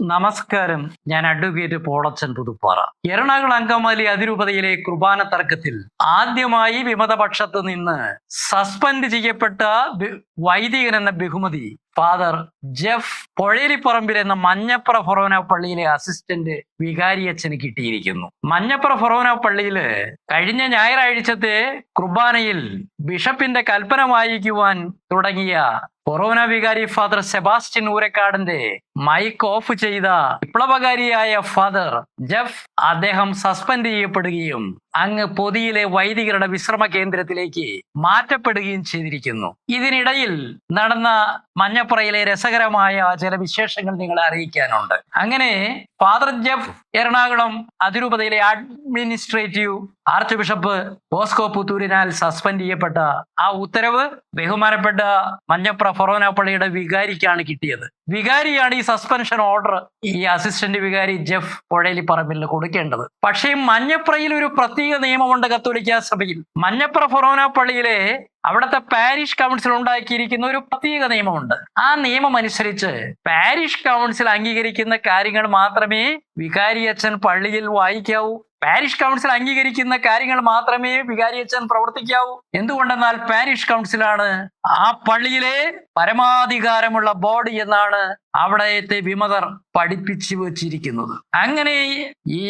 നമസ്കാരം. ഞാൻ അഡ്വക്കേറ്റ് പോളച്ചൻ പുതുപ്പാറ. എറണാകുളം അങ്കമാലി അതിരൂപതയിലെ കുർബാന തർക്കത്തിൽ ആദ്യമായി വിമതപക്ഷത്ത് നിന്ന് സസ്പെൻഡ് ചെയ്യപ്പെട്ട വൈദികൻ എന്ന ബഹുമതി ഫാദർ ജെഫ് പൊഴേലിപ്പറമ്പിൽ എന്ന മഞ്ഞപ്ര ഫൊറോന പള്ളിയിലെ അസിസ്റ്റന്റ് വികാരിയച്ഛന് കിട്ടിയിരിക്കുന്നു. മഞ്ഞപ്ര ഫൊറോന പള്ളിയിൽ കഴിഞ്ഞ ഞായറാഴ്ചത്തെ കുർബാനയിൽ ബിഷപ്പിന്റെ കൽപ്പന വായിക്കുവാൻ തുടങ്ങിയ കൊറോന വികാരി ഫാദർ സെബാസ്റ്റ്യൻ ഊരക്കാടിന്റെ മൈക്ക് ഓഫ് ചെയ്ത വിപ്ലവകാരിയായ ഫാദർ ജെഫ് അദ്ദേഹം സസ്പെൻഡ് ചെയ്യപ്പെടുകയും അങ്ങ് പൊതിയിലെ വൈദികരുടെ വിശ്രമ കേന്ദ്രത്തിലേക്ക് മാറ്റപ്പെടുകയും ചെയ്തിരിക്കുന്നു. ഇതിനിടയിൽ നടന്ന മഞ്ഞപ്പുറയിലെ രസകരമായ ചില വിശേഷങ്ങൾ നിങ്ങളെ അറിയിക്കാനുണ്ട്. അങ്ങനെ ഫാദർ ജെഫ് എറണാകുളം അതിരൂപതയിലെ അഡ്മിനിസ്ട്രേറ്റീവ് ആർച്ച് ബിഷപ്പ് ബോസ്കോ പുത്തൂരിനാൽ സസ്പെൻഡ് ചെയ്യപ്പെട്ട ആ ഉത്തരവ് ബഹുമാനപ്പെട്ട മഞ്ഞപ്ര ഫൊറോന പള്ളിയുടെ വികാരിക്കാണ് കിട്ടിയത്. വികാരിയാണ് ഈ സസ്പെൻഷൻ ഓർഡർ ഈ അസിസ്റ്റന്റ് വികാരി ജെഫ് പുഴയിലി പറമ്പിലിന് കൊടുക്കേണ്ടത്. പക്ഷേ മഞ്ഞപ്രയിൽ ഒരു പ്രത്യേക നിയമമുണ്ട് കത്തോലിക്ക സഭയിൽ. മഞ്ഞപ്ര ഫൊറോന പള്ളിയിലെ അവിടുത്തെ പാരിഷ് കൗൺസിൽ ഉണ്ടാക്കിയിരിക്കുന്ന ഒരു പ്രത്യേക നിയമമുണ്ട്. ആ നിയമം അനുസരിച്ച് പാരിഷ് കൗൺസിൽ അംഗീകരിക്കുന്ന കാര്യങ്ങൾ മാത്രമേ വികാരി അച്ഛൻ പള്ളിയിൽ വായിക്കാവൂ. പാരിഷ് കൗൺസിൽ അംഗീകരിക്കുന്ന കാര്യങ്ങൾ മാത്രമേ വികാരി അച്ഛൻ പ്രവർത്തിക്കാവൂ. എന്തുകൊണ്ടെന്നാൽ പാരിഷ് കൗൺസിലാണ് ആ പള്ളിയിലെ പരമാധികാരമുള്ള ബോഡി എന്നാണ് അവിടത്തെ വിമതർ പഠിപ്പിച്ചു വച്ചിരിക്കുന്നത്. അങ്ങനെ ഈ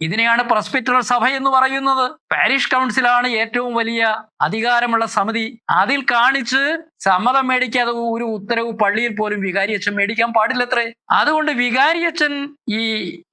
ഇതിനെയാണ് പ്രസ്പിറ്ററൽ സഭ എന്ന് പറയുന്നത്. പാരിഷ് കൗൺസിലാണ് ഏറ്റവും വലിയ അധികാരമുള്ള സമിതി. അതിൽ കാണിച്ച് സമ്മതം മേടിക്കാതെ ഒരു ഉത്തരവ് പള്ളിയിൽ പോലും വികാരിയച്ഛൻ മേടിക്കാൻ പാടില്ലത്രേ. അതുകൊണ്ട് വികാരിയച്ഛൻ ഈ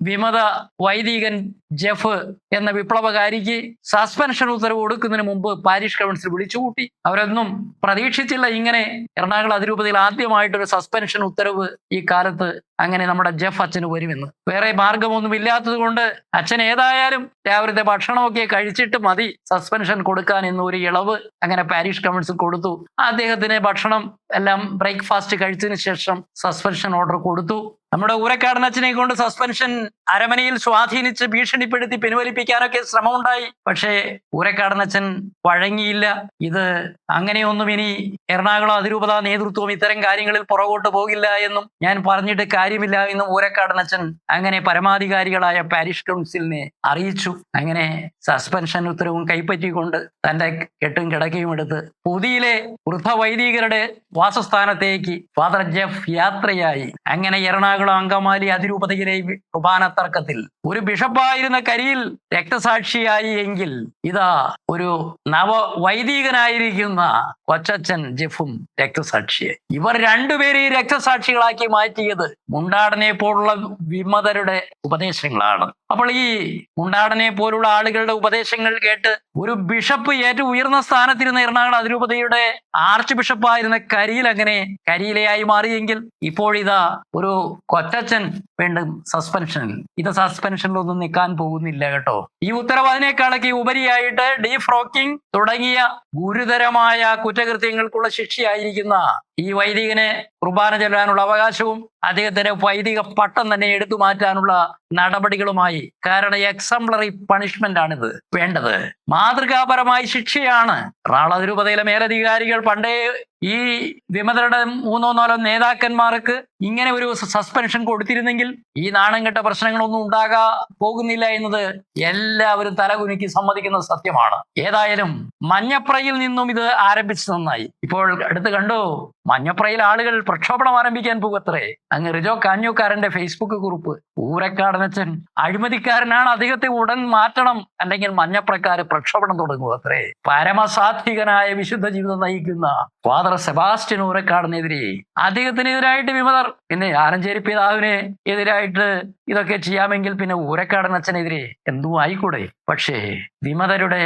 വിമത വൈദികൻ ജെഫ് എന്ന വിപ്ലവകാരിക്ക് സസ്പെൻഷൻ ഉത്തരവ് കൊടുക്കുന്നതിന് മുമ്പ് പാരിഷ് കൗൺസിൽ വിളിച്ചുകൂട്ടി അവരൊന്നും പ്രതീക്ഷിച്ചില്ല ഇങ്ങനെ എറണാകുളം അതിരൂപതയിൽ ആദ്യമായിട്ടൊരു സസ്പെൻഷൻ ഉത്തരവ് ഈ കാലത്ത് അങ്ങനെ നമ്മുടെ ജെഫ് അച്ഛന് വരുമെന്ന്. വേറെ മാർഗമൊന്നും ഇല്ലാത്തത് കൊണ്ട് അച്ഛൻ ഏതായാലും രാവിലത്തെ ഭക്ഷണമൊക്കെ കഴിച്ചിട്ട് മതി. സസ്പെൻഷൻ കൊടുക്കാൻ എന്ന് ഒരു ഇളവ് അങ്ങനെ പാരീഷ് കമ്മിൻസ് കൊടുത്തു. അദ്ദേഹത്തിന് ഭക്ഷണം എല്ലാം ബ്രേക്ക്ഫാസ്റ്റ് കഴിച്ചതിന് ശേഷം സസ്പെൻഷൻ ഓർഡർ കൊടുത്തു. നമ്മുടെ ഊരക്കാടനച്ചനെ കൊണ്ട് സസ്പെൻഷൻ അരമനയിൽ സ്വാധീനിച്ച് ഭീഷണിപ്പെടുത്തി പിൻവലിപ്പിക്കാനൊക്കെ ശ്രമമുണ്ടായി. പക്ഷേ ഊരക്കാടനച്ചൻ വഴങ്ങിയില്ല. ഇത് അങ്ങനെയൊന്നും ഇനി എറണാകുളം അതിരൂപത നേതൃത്വം ഇത്തരം കാര്യങ്ങളിൽ പുറകോട്ട് പോകില്ല എന്നും ഞാൻ പറഞ്ഞിട്ട് കാര്യമില്ല എന്നും ഊരക്കാടനച്ചൻ അങ്ങനെ പരമാധികാരികളായ പാരിഷ് കൗൺസിലിനെ അറിയിച്ചു. അങ്ങനെ സസ്പെൻഷൻ ഉത്തരവും കൈപ്പറ്റിക്കൊണ്ട് തന്റെ കെട്ടും കിടക്കയും എടുത്ത്. പുതിയിലെ വൃദ്ധ വൈദികരുടെ വാസസ്ഥാനത്തേക്ക് ഫാദർ ജെഫ് യാത്രയായി. അങ്ങനെ എറണാകുളം അങ്കമാലി അതിരൂപതയിലെ കുർബാന തർക്കത്തിൽ ഒരു ബിഷപ്പായിരുന്ന കരിയിൽ രക്തസാക്ഷിയായി എങ്കിൽ ഇതാ ഒരു നവവൈദികനായിരിക്കുന്ന കൊച്ചച്ഛൻ ജെഫും രക്തസാക്ഷിയെ ഇവർ രണ്ടുപേരെയും രക്തസാക്ഷികളാക്കി മാറ്റിയത് മുണ്ടാടനെ പോലുള്ള വിമതരുടെ ഉപദേശങ്ങളാണ്. അപ്പോൾ ഈ മുണ്ടാടനെ പോലുള്ള ആളുകളുടെ ഉപദേശങ്ങൾ കേട്ട് ഒരു ബിഷപ്പ് ഏറ്റവും ഉയർന്ന സ്ഥാനത്തിരുന്ന എറണാകുളം അതിരൂപതയുടെ ആർച്ച് ബിഷപ്പായിരുന്ന കരിയിൽ അങ്ങനെ കരിയിലയായി മാറിയെങ്കിൽ ഇപ്പോഴിതാ ഒരു കൊച്ചച്ഛൻ വീണ്ടും സസ്പെൻഷനിൽ ഇത് സസ്പെൻഷനിലൊന്നും നിൽക്കാൻ പോകുന്നില്ല കേട്ടോ. ഈ ഉത്തരവാദിനേക്കാളൊക്കെ ഉപരിയായിട്ട് ഡീഫ്രോക്കിംഗ് തുടങ്ങിയ ഗുരുതരമായ കുറ്റകൃത്യങ്ങൾക്കുള്ള ശിക്ഷയായിരിക്കുന്ന ഈ വൈദികനെ കുർബാന ചൊല്ലാനുള്ള അവകാശവും അദ്ദേഹത്തിന്റെ വൈദിക പട്ടം തന്നെ എടുത്തു മാറ്റാനുള്ള നടപടികളുമായി. കാരണം എക്സംപ്ലറി പണിഷ്മെന്റ് ആണിത്. വേണ്ടത്. മാതൃകാപരമായ ശിക്ഷയാണ്. റാളതിരൂപതയിലെ മേലധികാരികൾ പണ്ടേ ഈ വിമതരുടെ മൂന്നോ നാലോ നേതാക്കന്മാർക്ക് ഇങ്ങനെ ഒരു സസ്പെൻഷൻ കൊടുത്തിരുന്നെങ്കിൽ ഈ നാണം കെട്ട പ്രശ്നങ്ങളൊന്നും ഉണ്ടാകാ പോകുന്നില്ല എന്നത് എല്ലാവരും തലകുനിക്കി സമ്മതിക്കുന്ന സത്യമാണ്. ഏതായാലും മഞ്ഞപ്രയിൽ നിന്നും ഇത് ആരംഭിച്ചു നന്നായി. ഇപ്പോൾ അടുത്ത് കണ്ടു? മഞ്ഞപ്രയിൽ ആളുകൾ പ്രക്ഷോഭണം ആരംഭിക്കാൻ പോകത്രേ അങ്ങ് റിജോ കാഞ്ഞൂക്കാരന്റെ ഫേസ്ബുക്ക് കുറിപ്പ് ഊരക്കാടനച്ചൻ അഴിമതിക്കാരനാണ് അദ്ദേഹത്തെ ഉടൻ മാറ്റണം അല്ലെങ്കിൽ മഞ്ഞപ്രക്കാര് പ്രക്ഷോഭണം തുടങ്ങുക അത്രേ. പരമസാത്വികനായ വിശുദ്ധ ജീവിതം നയിക്കുന്ന ഫാദർ സെബാസ്റ്റ്യൻ ഊരക്കാടിനെതിരെ അദ്ദേഹത്തിനെതിരായിട്ട് വിമതർ പിന്നെ ആരഞ്ചേരി പിതാവിനെ എതിരായിട്ട് ഇതൊക്കെ ചെയ്യാമെങ്കിൽ പിന്നെ ഊരക്കാടൻ അച്ഛനെതിരെ എന്തും ആയിക്കൂടെ? പക്ഷേ വിമതരുടെ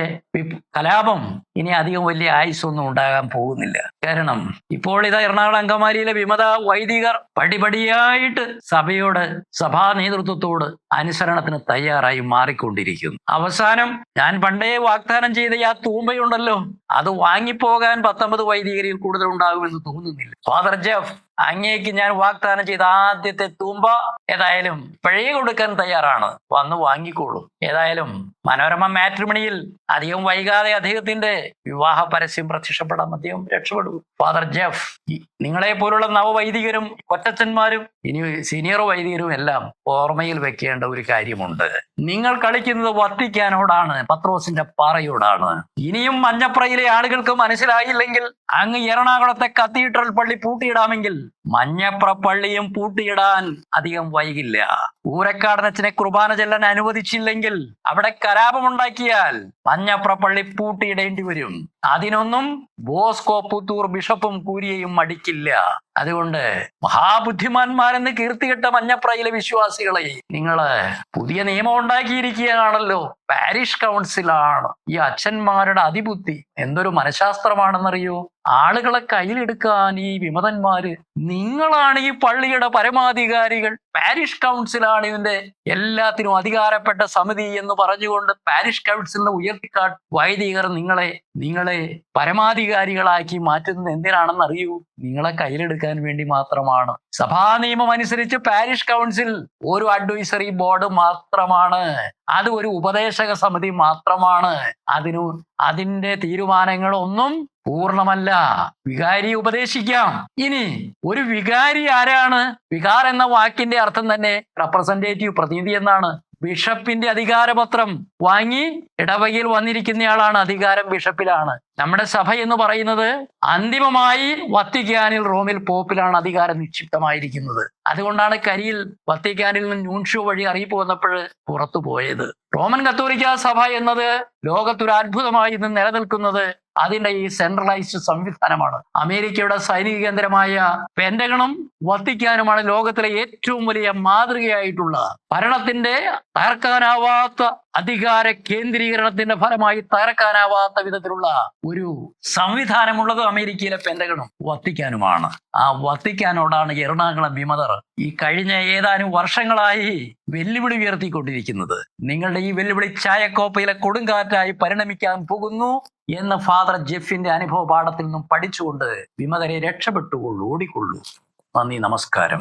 കലാപം ഇനി അധികം വലിയ ആയുസൊന്നും ഉണ്ടാകാൻ പോകുന്നില്ല. കാരണം ഇപ്പോൾ ഇതാ എറണാകുളം അങ്കമാലിയിലെ വിമത വൈദികർ പടിപടിയായിട്ട് സഭയോട് സഭാ നേതൃത്വത്തോട് അനുസരണത്തിന് തയ്യാറായി മാറിക്കൊണ്ടിരിക്കുന്നു. അവസാനം ഞാൻ പണ്ടേ വാഗ്ദാനം ചെയ്ത ആ തൂമ്പയുണ്ടല്ലോ അത് വാങ്ങിപ്പോകാൻ പത്തൊമ്പത് വൈദികരിൽ കൂടുതൽ ഉണ്ടാകുമെന്ന് തോന്നുന്നില്ല. ഫാദർ ജെഫ് അങ്ങേക്ക് ഞാൻ വാഗ്ദാനം ചെയ്ത ആദ്യത്തെ തൂമ്പ ഏതായാലും പഴയ കൊടുക്കാൻ തയ്യാറാണ്. വന്ന് വാങ്ങിക്കോളൂ. ഏതായാലും മനോരമ മാട്രിമണിയിൽ അധികം വൈകാതെ അദ്ദേഹത്തിന്റെ വിവാഹ പരസ്യം പ്രത്യക്ഷപ്പെടാൻ അദ്ദേഹം രക്ഷപ്പെടും. ഫാദർ ജെഫ് നിങ്ങളെ പോലുള്ള നവവൈദികരും കൊറ്റച്ചന്മാരും ഇനി സീനിയർ വൈദികരും എല്ലാം ഓർമ്മയിൽ വെക്കേണ്ട ഒരു കാര്യമുണ്ട്. നിങ്ങൾ കളിക്കുന്നത് വത്തിക്കാനോടാണ് പത്രോസിന്റെ പാറയോടാണ്. ഇനിയും മഞ്ഞപ്രയിലെ ആളുകൾക്ക് മനസ്സിലായില്ലെങ്കിൽ അങ്ങ് എറണാകുളത്തെ കത്തീഡ്രൽ പള്ളി പൂട്ടിയിടാമെങ്കിൽ മഞ്ഞപ്ര പള്ളിയും പൂട്ടിയിടാൻ അധികം വൈകില്ല. ഊരക്കാടനച്ചനെ കുർബാന ചെല്ലാൻ അനുവദിച്ചില്ലെങ്കിൽ അവിടെ കലാപമുണ്ടാക്കിയാൽ മഞ്ഞപ്രപ്പള്ളി പൂട്ടിയിടേണ്ടി വരും. അതിനൊന്നും ബോസ്കോ പുത്തൂർ ബിഷപ്പും കൂരിയയും മടിക്കില്ല. അതുകൊണ്ട് മഹാബുദ്ധിമാന്മാരെന്ന് കീർത്തികെട്ട മഞ്ഞപ്രയിലെ വിശ്വാസികളെ നിങ്ങൾ പുതിയ നിയമം ഉണ്ടാക്കിയിരിക്കുകയാണല്ലോ. പാരിഷ് കൗൺസിലാണ്. ഈ അച്ഛന്മാരുടെ അതിബുദ്ധി എന്തൊരു മനഃശാസ്ത്രമാണെന്നറിയോ? ആളുകളെ കയ്യിലെടുക്കാൻ ഈ വിമതന്മാര് നിങ്ങളാണ് ഈ പള്ളിയുടെ പരമാധികാരികൾ. പാരിഷ് കൗൺസിലാണ് ഇതിന്റെ എല്ലാത്തിനും അധികാരപ്പെട്ട സമിതി എന്ന് പറഞ്ഞുകൊണ്ട് പാരിഷ് കൗൺസിലിനെ ഉയർത്തിക്കാട്ട് വൈദികർ നിങ്ങളെ നിങ്ങളെ പരമാധികാരികളാക്കി മാറ്റുന്നത് എന്തിനാണെന്ന് അറിയൂ നിങ്ങളെ കയ്യിലെടുക്കാൻ വേണ്ടി മാത്രമാണ്. സഭാ നിയമം അനുസരിച്ച് പാരിഷ് കൗൺസിൽ ഒരു അഡ്വൈസറി ബോർഡ് മാത്രമാണ്. അത് ഒരു ഉപദേശക സമിതി മാത്രമാണ്. അതിനു അതിന്റെ തീരുമാനങ്ങളൊന്നും പൂർണമല്ല. വികാരി ഉപദേശിക്കാം. ഇനി ഒരു വികാരി ആരാണ്? വികാർ എന്ന വാക്കിന്റെ അർത്ഥം തന്നെ റെപ്രസെന്റേറ്റീവ് പ്രതിനിധി എന്നാണ്. ബിഷപ്പിന്റെ അധികാരപത്രം വാങ്ങി ഇടവകയിൽ വന്നിരിക്കുന്നയാളാണ് അധികാരം ബിഷപ്പിലാണ്. നമ്മുടെ സഭ എന്ന് പറയുന്നത് അന്തിമമായി വത്തിക്കാനിൽ റോമിൽ പോപ്പിലാണ് അധികാരം നിക്ഷിപ്തമായിരിക്കുന്നത്. അതുകൊണ്ടാണ് കരിയിൽ വത്തിക്കാനിൽ നിന്ന് ന്യൂൺഷോ വഴി അറിയിപ്പ് വന്നപ്പോൾ പുറത്തു പോയത്. റോമൻ കത്തോലിക്ക സഭ എന്നത് ലോകത്തൊരു അത്ഭുതമായി ഇന്ന് നിലനിൽക്കുന്നത് അതിന്റെ ഈ സെൻട്രലൈസ്ഡ് സംവിധാനമാണ്. അമേരിക്കയുടെ സൈനിക കേന്ദ്രമായ പെന്റഗണും വത്തിക്കാനുമാണ് ലോകത്തിലെ ഏറ്റവും വലിയ മാതൃകയായിട്ടുള്ള ഭരണത്തിന്റെ തകർക്കാനാവാത്ത അധികാര കേന്ദ്രീകരണത്തിന്റെ ഫലമായി തകർക്കാനാവാത്ത വിധത്തിലുള്ള ഒരു സംവിധാനമുള്ളത് അമേരിക്കയിലെ പെന്തകളും വത്തിക്കാനുമാണ്. ആ വത്തിക്കാനോടാണ് എറണാകുളം വിമതർ ഈ കഴിഞ്ഞ ഏതാനും വർഷങ്ങളായി വെല്ലുവിളി ഉയർത്തിക്കൊണ്ടിരിക്കുന്നത്. നിങ്ങളുടെ ഈ വെല്ലുവിളി ചായക്കോപ്പയിലെ കൊടുങ്കാറ്റായി പരിണമിക്കാൻ പോകുന്നു എന്ന് ഫാദർ ജെഫിന്റെ അനുഭവ പാഠത്തിൽ നിന്നും പഠിച്ചുകൊണ്ട് വിമതരെ രക്ഷപ്പെട്ടുകൊള്ളൂ ഓടിക്കൊള്ളൂ. നന്ദി നമസ്കാരം.